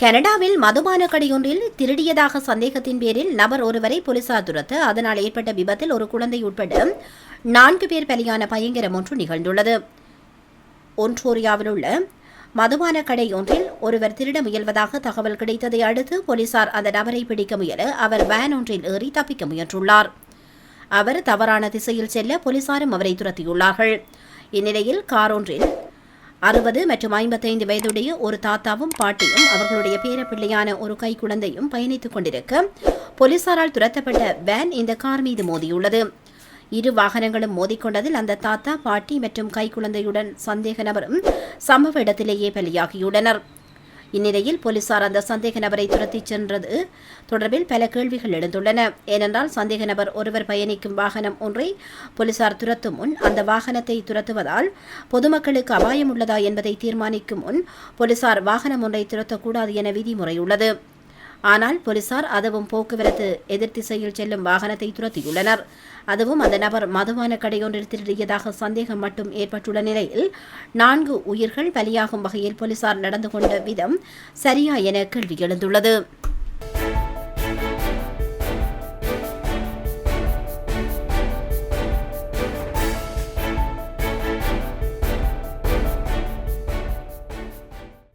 கனடாவில் மதுபான கடையொன்றில் திருடியதாக சந்தேகத்தின் பேரில் நபர் ஒருவரை போலீசார் துரத்த. அதனால் ஏற்பட்ட விபத்தில் ஒரு குழந்தை உட்பட நான்கு பேர் பலியான பயங்கரம் ஒன்று நிகழ்ந்துள்ளது. ஒன்டோரியாவில் உள்ள மதுபான கடை ஒன்றில் ஒருவர் திருட முயல்வதாக தகவல் கிடைத்ததை அடுத்து போலீசார் அந்த நபரை பிடிக்க முயல அவர் வேன் ஒன்றில் ஏறி தப்பிக்க முயன்றுள்ளார். அவர் தவறான திசையில் செல்ல போலீசாரும் அவரை துரத்தியுள்ளார்கள். இந்நிலையில் கார் ஒன்றில் அறுபது மற்றும் ஐம்பத்தைந்து வயதுடைய ஒரு தாத்தாவும் பாட்டியும் அவர்களுடைய பேரப்பிள்ளையான ஒரு கைக்குழந்தையும் பயணித்துக் கொண்டிருக்க. போலீசாரால் துரத்தப்பட்ட வேன் இந்த கார் மீது மோதியுள்ளது. இரு வாகனங்களும் மோதிக்கொண்டதில் அந்த தாத்தா பாட்டி மற்றும் கைக்குழந்தையுடன் சந்தேக நபரும் சம்பவ இடத்திலேயே பலியாகியுள்ளனர். இந்நிலையில் போலீசார் அந்த சந்தேக நபரை துரத்திச் சென்றது தொடர்பில் பல கேள்விகள் எழுந்துள்ளன. ஏனென்றால் சந்தேக நபர் ஒருவர் பயணிக்கும் வாகனம் ஒன்றை போலீசார் துரத்தும் முன் அந்த வாகனத்தை துரத்துவதால் பொதுமக்களுக்கு அபாயம் உள்ளதா என்பதை தீர்மானிக்கும் முன் போலீசார் வாகனம் ஒன்றை துரத்தக்கூடாது என விதிமுறை உள்ளது. ஆனால் போலீசார் அதுவும் போக்குவரத்து எதிர் திசையில் செல்லும் வாகனத்தை துரத்தியுள்ளனர். அதுவும் அந்த நபர் மதுவான கடையொன்றில் திருடியதாக சந்தேகம் மட்டும் ஏற்பட்டுள்ள நிலையில் நான்கு உயிர்கள் பலியாகும் வகையில் போலீசார் நடந்து கொண்ட விதம் சரியா என கேள்வி எழுந்துள்ளது.